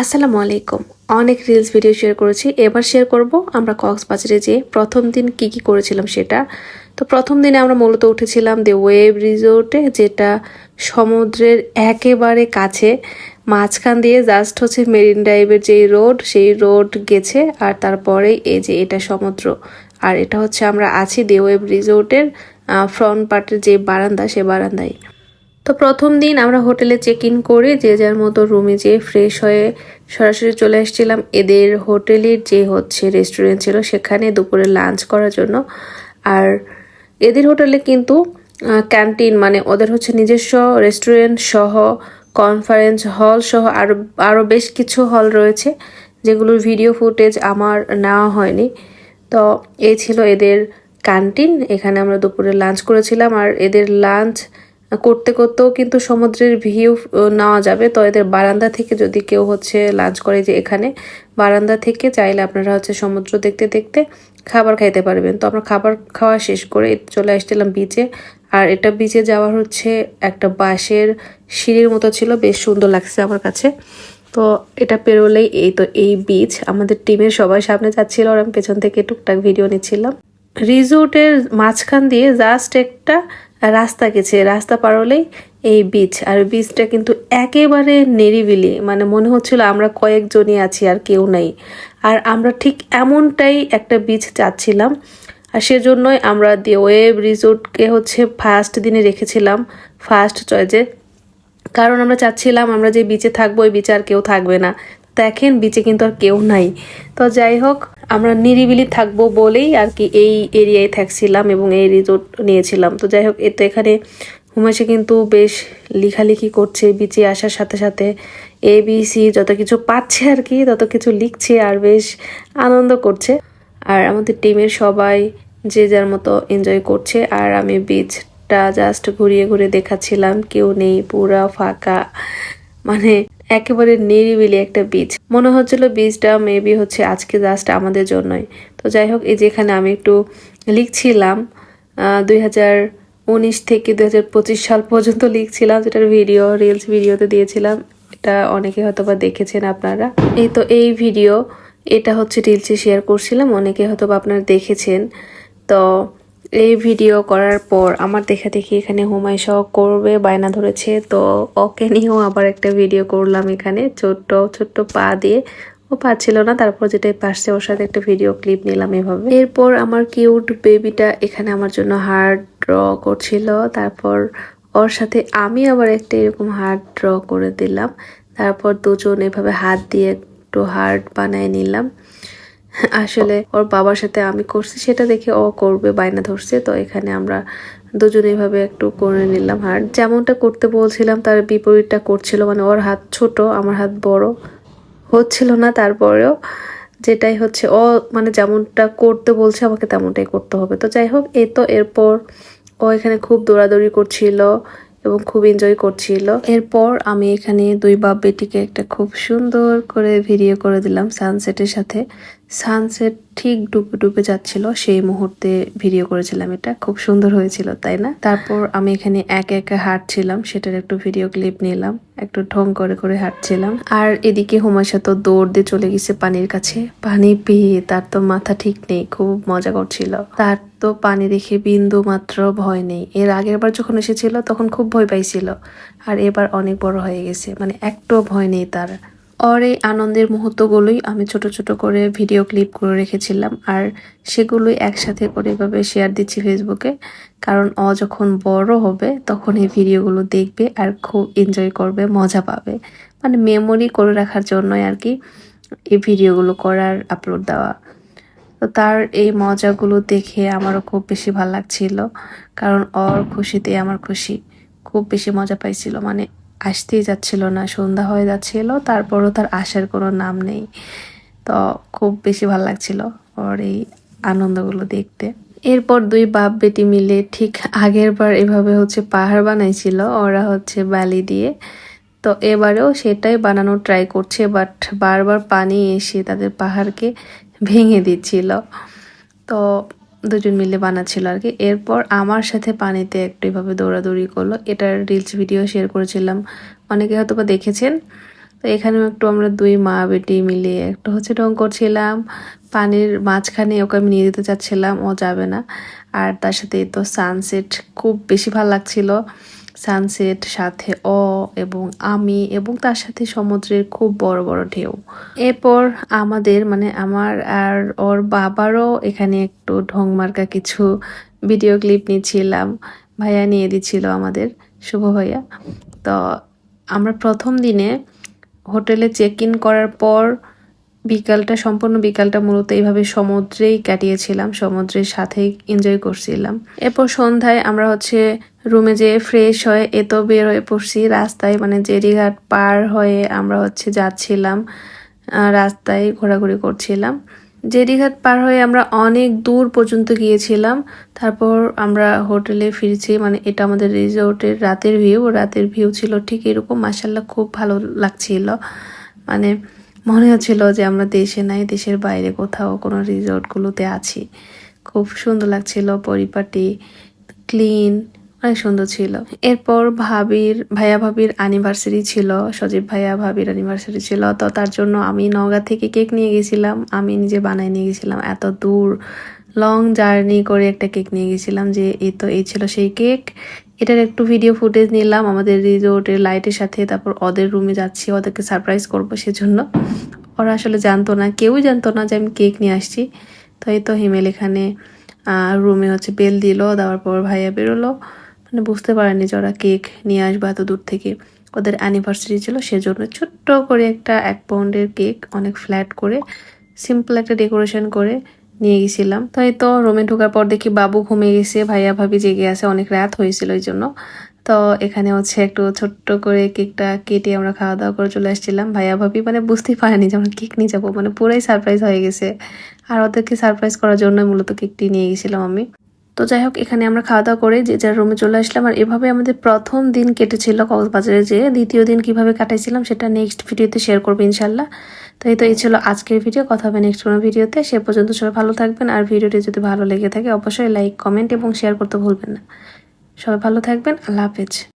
আসসালামু আলাইকুম। অনেক রিলস ভিডিও শেয়ার করেছি। এবার শেয়ার করব আমরা কক্সবাজারে যে প্রথম দিন কি কি করেছিলাম সেটা। তো প্রথম দিনে আমরা মূলত উঠেছিলাম দ্য ওয়েব রিসোর্টে যেটা সমুদ্রের একেবারে কাছে। মাঝখান দিয়ে জাস্ট হচ্ছে মেরিন ড্রাইভের যেই রোড সেই রোড গেছে। আর তারপরেই এই যে এটা সমুদ্র। আর এটা হচ্ছে আমরা আছি দ্য ওয়েব রিসোর্টের ফ্রন্ট পার্টের যে বারান্দা, সে বারান্দায়। তো প্রথম দিন আমরা হোটেলে চেক ইন করে যে যার মতো রুমে যেয়ে ফ্রেশ হয়ে সরাসরি চলে এসেছিলাম। এদের হোটেলের যে হচ্ছে রেস্টুরেন্ট ছিল, সেখানে দুপুরে লাঞ্চ করার জন্য। আর এদের হোটেলে কিন্তু ক্যান্টিন মানে ওদের হচ্ছে নিজস্ব রেস্টুরেন্ট সহ কনফারেন্স হল সহ আরও আরও বেশ কিছু হল রয়েছে, যেগুলোর ভিডিও ফুটেজ আমার নেওয়া হয়নি। তো এই ছিল এদের ক্যান্টিন এখানে আমরা দুপুরে লাঞ্চ করেছিলাম। আর এদের লাঞ্চ করতে করতেও কিন্তু সমুদ্রের ভিউ নেওয়া যাবে। তো এদের বারান্দা থেকে যদি কেউ হচ্ছে লাঞ্চ করে যে এখানে, বারান্দা থেকে চাইলে আপনারা হচ্ছে সমুদ্র দেখতে দেখতে খাবার খাইতে পারবেন। তো আমরা খাবার খাওয়া শেষ করে চলে আসছিলাম বিচে আর এটা বিচে যাওয়ার হচ্ছে একটা বাঁশের সিঁড়ির মতো ছিল, বেশ সুন্দর লাগছে আমার কাছে। তো এটা পেরোলেই এই, তো এই বিচ আমাদের টিমের সবাই সামনে যাচ্ছিল আর আমি পেছন থেকে টুকটাক ভিডিও নিচ্ছিলাম। রিসোর্টের মাঝখান দিয়ে জাস্ট একটা রাস্তা গেছে, রাস্তা পার হলেই এই বিচ আর বিচটা কিন্তু একেবারে নিরিবিলি মানে মনে হচ্ছিল আমরা কয়েকজনই আছি আর কেউ নাই। আর আমরা ঠিক এমনটাই একটা বিচ চাচ্ছিলাম, আর সেজন্যই আমরা দি ওয়েব রিসোর্টকে হচ্ছে ফার্স্ট দিনে রেখেছিলাম ফার্স্ট চয়েজে কারণ আমরা চাচ্ছিলাম আমরা যে বিচে থাকব, ওই বিচে আর কেউ থাকবে না। দেখেন বিচে কিন্তু আর কেউ নাই। তো যাই হোক, আমরা নিরিবিলি থাকব বলেই আর কি এই এরিয়ায় থাকছিলাম এবং এই রিজোর্ট নিয়েছিলাম। তো যাই হোক, এ তো এখানে হুমেশে কিন্তু বেশ লিখালিখি করছে বিচে আসার সাথে সাথে এ বি সি যত কিছু পাচ্ছে আর কি, তত কিছু লিখছে আর বেশ আনন্দ করছে। আর আমাদের টিমের সবাই যে যার মতো এনজয় করছে। আর আমি বিচটা জাস্ট ঘুরিয়ে ঘুরে দেখাচ্ছিলাম, কেউ নেই, পুরা ফাঁকা। মানে একেবারে নিরিবিলি একটা বীজ মনে হচ্ছিল বীজটা মেবি হচ্ছে আজকে জাস্ট আমাদের জন্যই। তো যাই হোক, এই যেখানে আমি একটু লিখছিলাম দুই উনিশ থেকে দুই হাজার পঁচিশ সাল পর্যন্ত লিখছিলাম, যেটার ভিডিও রিলস ভিডিওতে দিয়েছিলাম। এটা অনেকে হয়তো বা দেখেছেন আপনারা। এই তো এই ভিডিও এটা হচ্ছে রিলসে শেয়ার করছিলাম, অনেকে হয়তো বা আপনারা দেখেছেন। তো এই ভিডিও করার পর আমার দেখা দেখি এখানে হুমাই সহ করবে, বায়না ধরেছে। তো ওকে নিয়েও আবার একটা ভিডিও করলাম এখানে, ছোট্ট ছোট্ট পা দিয়ে। ও পাচ্ছিল না, তারপর যেটা পাশে ওর সাথে একটা ভিডিও ক্লিপ নিলাম এভাবে। এরপর আমার কিউট বেবিটা এখানে আমার জন্য হার্ড ড্র করছিল। তারপর ওর সাথে আমি আবার একটা এরকম হার্ট ড্র করে দিলাম। তারপর দুজন এভাবে হাত দিয়ে একটু হার্ট বানায় নিলাম। আসলে ওর বাবার সাথে আমি করছি সেটা দেখে ও করবে, বায়না ধরছে। তো এখানে আমরা দুজনে এভাবে একটু করে নিলাম। হার্ট যেমনটা করতে বলছিলাম, তার বিপরীতটা করছিল। মানে ওর হাত ছোট, আমার হাত বড়। হচ্ছিল না, তারপরেও যেটাই হচ্ছে, ও মানে যেমনটা করতে বলছে, আমাকে তেমনটাই করতে হবে। তো যাই হোক, এ তো এরপর ও এখানে খুব দৌড়াদৌড়ি করছিল এবং খুব এনজয় করছিল। এরপর আমি এখানে দুই বাপ বেটিকে একটা খুব সুন্দর করে ভিডিও করে দিলাম সানসেটের সাথে। সানসেট ঠিক ডুবে ডুবে যাচ্ছিল, সেই মুহূর্তে ভিডিও করেছিলাম এটা। খুব সুন্দর হয়েছিল, তাই না? তারপর আমি এখানে একে একে হাঁটছিলাম, সেটার একটু ভিডিও ক্লিপ নিলাম, একটু ঢং করে করে হাঁটছিলাম। আর এদিকে হুমাশা তো দৌড় দিয়ে চলে গেছে পানির কাছে। পানি পেয়ে তার তো মাথা ঠিক নেই, খুব মজা করছিল। তার তো পানি দেখে বিন্দু মাত্র ভয় নেই। এর আগের বার যখন এসেছিল, তখন খুব ভয় পাইছিল। আর এবার অনেক বড় হয়ে গেছে মানে একটু ভয় নেই তার। ওর এই আনন্দের মুহূর্তগুলোই আমি ছোট ছোট করে ভিডিও ক্লিপ করে রেখেছিলাম। আর সেগুলোই একসাথে করে এভাবে শেয়ার দিচ্ছি ফেসবুকে কারণ ও যখন বড় হবে, তখন এই ভিডিওগুলো দেখবে আর খুব এনজয় করবে, মজা পাবে। মানে মেমোরি করে রাখার জন্যই আর কি এই ভিডিওগুলো করার আপলোড দেওয়া। তো তার এই মজাগুলো দেখে আমারও খুব বেশি ভালো লাগছিল। কারণ ওর খুশিতে আমার খুশি। খুব বেশি মজা পাইছিল। মানে আসতেই যাচ্ছিল না, সন্ধ্যা হয়ে যাচ্ছিল, তারপরও তার আসার কোনো নাম নেই। তো খুব বেশি ভালো লাগছিল ওর এই আনন্দগুলো দেখতে। এরপর দুই বাপ বেটি মিলে ঠিক আগের বার এভাবে হচ্ছে পাহাড় বানাইছিল, ওরা হচ্ছে বালি দিয়ে। তো এবারেও সেটাই বানানোর ট্রাই করছে বাট বারবার পানি এসে তাদের পাহাড়কে ভেঙে দিচ্ছিল। তো দুজন মিলে বানাচ্ছিল আর কি। এরপর আমার সাথে পানিতে একটু এভাবে দৌড়াদৌড়ি করল। এটার রিলস ভিডিও শেয়ার করেছিলাম। অনেকে হয়তো বা দেখেছেন। তো এখানেও একটু আমরা দুই মা বেটি মিলে একটু হচ্ছে রং করছিলাম পানির মাঝখানে ওকে আমি নিয়ে দিতে চাচ্ছিলাম, ও যাবে না। আর তার সাথে তো সানসেট খুব বেশি ভালো লাগছিল। সানসেট, সাথে অ এবং আমি এবং তার সাথে সমুদ্রের খুব বড় বড় ঢেউ। এরপর আমাদের মানে আমার আর ওর বাবারও এখানে একটু ঢং মার্কা কিছু ভিডিও ক্লিপ নিয়েছিলাম ভাইয়া নিয়ে দিচ্ছিল আমাদের। শুভ ভাইয়া। তো আমরা প্রথম দিনে হোটেলে চেক ইন করার পর বিকালটা, সম্পূর্ণ বিকালটা মূলত এইভাবে সমুদ্রেই কাটিয়েছিলাম, সমুদ্রের সাথেই এনজয় করছিলাম। এরপর সন্ধ্যায় আমরা হচ্ছে রুমে যেয়ে ফ্রেশ হয়ে এত বের হয়ে পড়ছি, রাস্তায় মানে জেরিঘাট পার হয়ে আমরা হচ্ছে যাচ্ছিলাম রাস্তায় ঘোরাঘুরি করছিলাম। জেরিঘাট পার হয়ে আমরা অনেক দূর পর্যন্ত গিয়েছিলাম, তারপর আমরা হোটেলে ফিরছি মানে এটা আমাদের রিসোর্টের রাতের ভিউ রাতের ভিউ ছিল ঠিক এরকম মাসাল্লাহ খুব ভালো লাগছিল। মানে মনে হচ্ছিল যে আমরা দেশে নাই, দেশের বাইরে কোথাও কোনো রিসোর্টগুলোতে আছি। খুব সুন্দর লাগছিল, পরিপাটি, ক্লিন, অনেক সুন্দর ছিল। এরপর ভাবির, ভাইয়া ভাবির অ্যানিভার্সারি ছিল, সজীব ভাইয়া ভাবির অ্যানিভার্সারি ছিল, তো তার জন্য আমি নওগাঁ থেকে কেক নিয়ে গেছিলাম। আমি নিজে বানাই নিয়ে গেছিলাম। এত দূর লং জার্নি করে একটা কেক নিয়ে গেছিলাম যে এই তো এই ছিল সেই কেক। এটার একটু ভিডিও ফুটেজ নিলাম, আমাদের রিসোর্টের লাইটের সাথে, তারপর ওদের রুমে যাচ্ছি, ওদেরকে সারপ্রাইজ করব সেজন্য। ওরা আসলে জানতো না, কেউই জানতো না যে আমি কেক নিয়ে আসছি। তো এই তো হিমেল এখানে রুমে হচ্ছে বেল দিল, দেওয়ার পর ভাইয়া বেরোলো। মানে বুঝতে পারেনি যে ওরা কেক নিয়ে আসবে এত দূর থেকে। ওদের অ্যানিভার্সারি ছিল, সেজন্য ছোট্ট করে একটা এক পাউন্ডের কেক অনেক ফ্ল্যাট করে সিম্পল একটা ডেকোরেশন করে নিয়ে গেছিলাম। তো এই তো রুমে ঢোকার পর দেখি বাবু ঘুমিয়ে গেছে, ভাইয়া ভাবি জেগে আছে, অনেক রাত হয়েছিল ওই জন্য। তো এখানে হচ্ছে একটু ছোট্ট করে কেকটা কেটে আমরা খাওয়া দাওয়া করে চলে আসছিলাম। ভাইয়া ভাবি মানে বুঝতেই পারেনি যে আমরা কেক নিয়ে যাব মানে পুরাই সারপ্রাইজ হয়ে গেছে। আর ওদেরকে সারপ্রাইজ করার জন্য মূলত কেকটি নিয়ে গেছিলাম আমি। তো যাই হোক, এখানে আমরা খাওয়া দাওয়া করে যে যার রুমে চলে আসলাম। আর এভাবে আমাদের প্রথম দিন কেটেছিল কক্সবাজারে যে দ্বিতীয় দিন কীভাবে কাটাইছিলাম সেটা নেক্সট ভিডিওতে শেয়ার করব ইনশাল্লাহ তো এই তো এই ছিল আজকের ভিডিও কথা হবে নেক্সট কোনো ভিডিওতে সে পর্যন্ত সবাই ভালো থাকবেন। আর ভিডিওটি যদি ভালো লেগে থাকে, অবশ্যই লাইক কমেন্ট এবং শেয়ার করতে ভুলবেন না। সবাই ভালো থাকবেন। আল্লাহ হাফেজ।